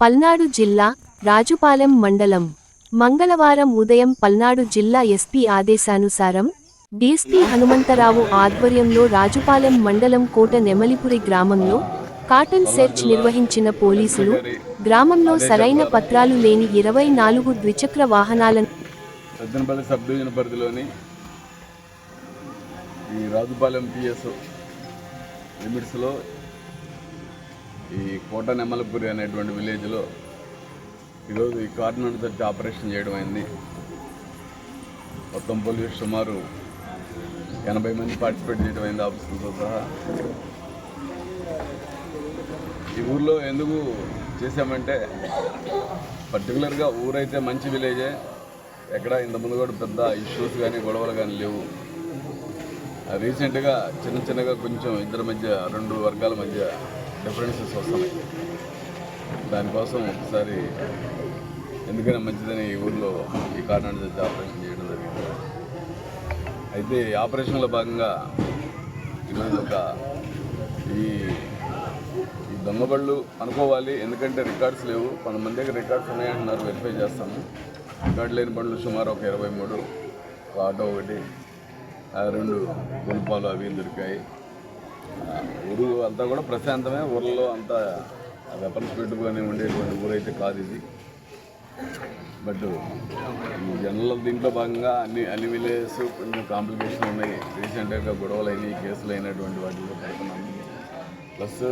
పల్నాడు జిల్లా రాజుపాలెం మండలం మంగళవారం ఉదయం పల్నాడు జిల్లా ఎస్పీ ఆదేశానుసారం డీఎస్పీ హనుమంతరావు ఆధ్వర్యంలో రాజుపాలెం మండలం కోట నెమలిపురి గ్రామంలో కాటన్ సెర్చ్ నిర్వహించిన పోలీసులు గ్రామంలో సరైన పత్రాలు లేని ఇరవై నాలుగు ద్విచక్ర వాహనాలను సబ్ డివిజన్ పరిధిలోని ఈ రాజుపాలెం పిఎస్ లిమిట్స్లో ఈ కోట నెమ్మలపురి అనేటువంటి విలేజ్లో ఈరోజు ఈ కార్నర్ తట్టి ఆపరేషన్ చేయడం అయింది. మొత్తం పోలీసు సుమారు ఎనభై మంది పార్టిసిపేట్ చేయడం అయింది ఆఫీసులతో సహా. ఈ ఊర్లో ఎందుకు చేశామంటే పర్టికులర్గా ఊరైతే మంచి విలేజే. ఎక్కడ ఇంతకుముందు కూడా పెద్ద ఇష్యూస్ కానీ గొడవలు కానీ లేవు. రీసెంట్గా చిన్న చిన్నగా కొంచెం ఇద్దరి మధ్య రెండు వర్గాల మధ్య డిఫరెన్సెస్ వస్తున్నాయి దానికోసం ఒకసారి ఎందుకైనా మంచిదని ఈ ఊర్లో ఈ కారణాలు తెచ్చి ఆపరేషన్ చేయడం జరిగింది. అయితే ఈ ఆపరేషన్లో భాగంగా ఈరోజు ఒక ఈ ఈ దొంగబళ్ళు అనుకోవాలి. ఎందుకంటే రికార్డ్స్ లేవు. కొంతమంది దగ్గర రికార్డ్స్ ఉన్నాయంటున్నారు. వెరిఫై చేస్తాము. రికార్డు లేని బండ్లు సుమారు ఒక ఇరవై మూడు ఒక ఆటో ఒకటి రెండు గుణపాలు అవి దొరికాయి. ఊరు అంతా కూడా ప్రశాంతమే ఊర్లో అంతా వెపన్స్ పెట్టుకొని ఉండేటువంటి ఊరైతే కాదు ఇది. బట్ జనరల్ దీంట్లో భాగంగా అన్ని అన్ని విలేజెస్ కొంచెం కాంప్లికేషన్ ఉన్నాయి. రీసెంట్గా గొడవలు అయినాయి కేసులు అయినటువంటి వాటిలో పడుతున్నాము ప్లస్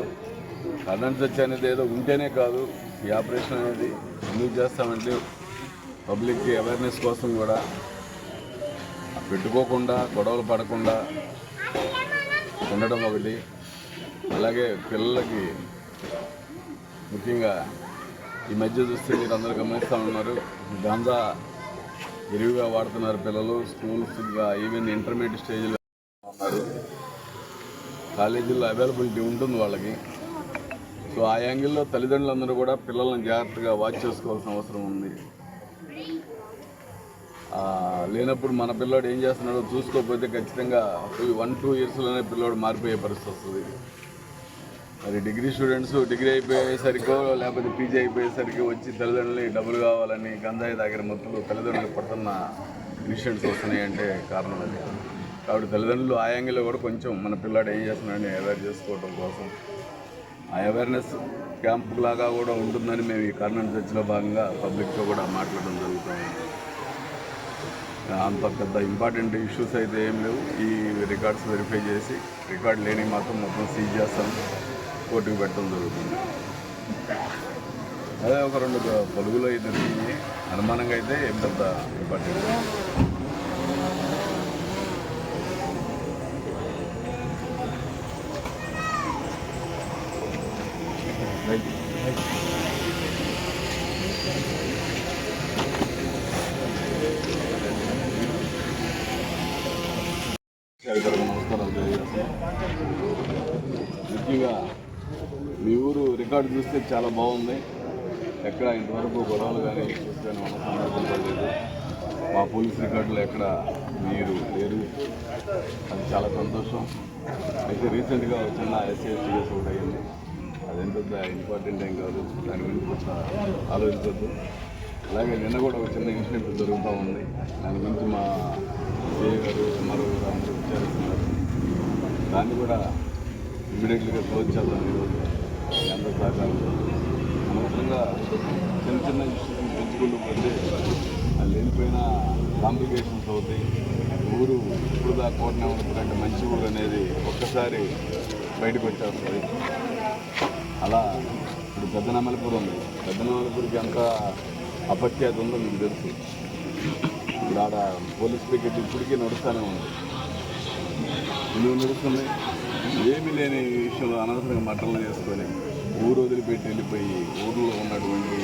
కరెంట్ సచ్ అనేది ఏదో ఉంటేనే కాదు ఈ ఆపరేషన్ అనేది ఎందుకు చేస్తామంటే పబ్లిక్కి అవేర్నెస్ కోసం కూడా. పెట్టుకోకుండా గొడవలు పడకుండా ఉండడం ఒకటి. అలాగే పిల్లలకి ముఖ్యంగా ఈ మధ్య చూస్తే మీరు అందరూ గమనిస్తూ ఉన్నారు. గాంజా విరివిగా వాడుతున్నారు పిల్లలు. స్కూల్స్గా ఈవెన్ ఇంటర్మీడియట్ స్టేజ్లో ఉన్నారు. కాలేజీల్లో అవైలబిలిటీ ఉంటుంది వాళ్ళకి. సో ఆ యాంగిల్లో తల్లిదండ్రులందరూ కూడా పిల్లల్ని జాగ్రత్తగా వాచ్ చేసుకోవాల్సిన అవసరం ఉంది. లేనప్పుడు మన పిల్లోడు ఏం చేస్తున్నాడో చూసుకోకపోతే ఖచ్చితంగా వన్ టూ ఇయర్స్లోనే పిల్లోడు మారిపోయే పరిస్థితి వస్తుంది. మరి డిగ్రీ స్టూడెంట్స్ డిగ్రీ అయిపోయేసరికో లేకపోతే పీజీ అయిపోయేసరికి వచ్చి తల్లిదండ్రులు డబ్బులు కావాలని గంజాయి దగ్గర మొత్తులు తల్లిదండ్రులు పడుతున్న ఇన్సిడెంట్స్ వస్తున్నాయంటే కారణం అది. కాబట్టి తల్లిదండ్రులు ఆ యాంగిల్లో కూడా కొంచెం మన పిల్లాడు ఏం చేస్తున్నాడని అవేర్ చేసుకోవడం కోసం ఆ అవేర్నెస్ క్యాంప్ లాగా కూడా ఉంటుందని మేము ఈ కర్ణాటక చర్చిలో భాగంగా పబ్లిక్తో కూడా మాట్లాడడం జరుగుతుంది. అంత పెద్ద ఇంపార్టెంట్ ఇష్యూస్ అయితే ఏం లేవు. ఈ రికార్డ్స్ వెరిఫై చేసి రికార్డ్ లేని మాత్రం మొత్తం సీజ్ చేస్తాం. కోర్టుకు పెట్టడం జరుగుతుంది. అదే ఒక రెండు పొలుగులు అయితే అనుమానంగా అయితే ఏం పెద్ద ఇంపార్టెంట్ రికార్డు చూస్తే చాలా బాగుంది. ఎక్కడ ఇంతవరకు గొడవలు కానీ చూస్తే కానీ మన మా పోలీస్ రికార్డులో ఎక్కడ మీరు లేరు. అది చాలా సంతోషం. అయితే రీసెంట్గా వచ్చిన చిన్న కేసు ఒకటి అయ్యింది. అదేం పెద్ద ఇంపార్టెంట్ ఏం కాదు. దాని గురించి కొంత ఆలోచించద్దు. అలాగే నిన్న కూడా ఒక చిన్న ఇన్సిడెంట్ జరుగుతూ ఉంది. దాని గురించి మా సిఏ గారు ఎంఆర్ఓ గారు అందరూ విచారిస్తున్నారు. దాన్ని కూడా ఇమీడియట్లీగా క్లోజ్ చేద్దాం ఈరోజు. కేంద్ర అందరి సహకారంతో అనవసరంగా చిన్న చిన్న ఇష్యూస్ పెంచుకుంటూ పోతే అది లేనిపోయిన కాంప్లికేషన్స్ అవుతాయి ఊరు ఇప్పుడు దా కోటనే ఉన్నటువంటి మంచి ఊరు అనేది ఒక్కసారి బయటకు వచ్చేస్తుంది అలా ఇప్పుడు పెద్దనమలపూర్ ఉంది పెద్దనమలపూర్కి ఎంత అపఖ్యాతి ఉందో మీకు తెలుసు. ఇప్పుడు ఆడ పోలీస్ పికెట్ ఇప్పటికీ నడుస్తూనే ఉంది. ఎందుకు నడుస్తున్నాయి ఏమీ లేని విషయంలో అనవసరంగా మట్టలు చేసుకొని ఊరు వదిలిపెట్టి వెళ్ళిపోయి ఊర్లో ఉన్నటువంటి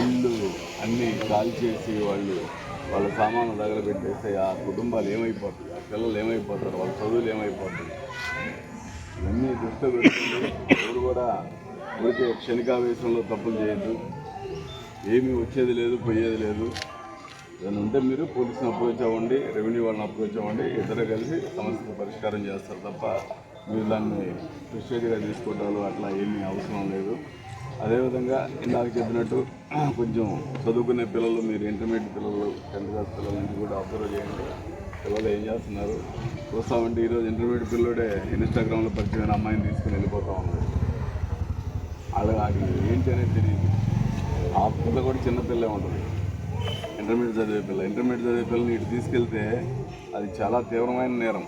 ఇల్లు అన్నీ కాల్ చేసి వాళ్ళు వాళ్ళ సామాన్లు దగ్గర పెట్టేస్తే ఆ కుటుంబాలు ఏమైపోతుంది ఆ పిల్లలు ఏమైపోతారు వాళ్ళ చదువులు ఏమైపోతుంది ఇవన్నీ దృష్టిలో పెట్టుకుంది ఎవరు కూడా ఊరికే క్షణికావేశంలో తప్పులు చేయొద్దు. ఏమీ వచ్చేది లేదు పోయేది లేదు. ఏదైనా ఉంటే మీరు పోలీసుని అప్రోచ్ అవ్వండి రెవెన్యూ వాళ్ళని అప్రోచ్ అవ్వండి ఇద్దరు కలిసి సమస్యను పరిష్కారం చేస్తారు తప్ప మీరు దాన్ని ప్రెస్టేజ్గా తీసుకోవడాలు అట్లా ఏమీ అవసరం లేదు. అదేవిధంగా ఇందాక చెప్పినట్టు కొంచెం చదువుకునే పిల్లలు మీరు ఇంటర్మీడియట్ పిల్లలు టెన్త్ క్లాస్ పిల్లల నుంచి కూడా అబ్జర్వ్ చేయండి. పిల్లలు ఏం చేస్తున్నారు? చూస్తామంటే ఈరోజు ఇంటర్మీడియట్ పిల్లడే ఇన్స్టాగ్రామ్లో పరిచయమైన అమ్మాయిని తీసుకుని వెళ్ళిపోతా ఉన్నాడు. వాళ్ళకి అది ఏంటి అనేది తెలియదు. ఆ పిల్ల కూడా చిన్న పిల్లే ఉంటుంది. ఇంటర్మీడియట్ చదివే పిల్ల. ఇంటర్మీడియట్ చదివే పిల్లని ఇటు తీసుకెళ్తే అది చాలా తీవ్రమైన నేరం.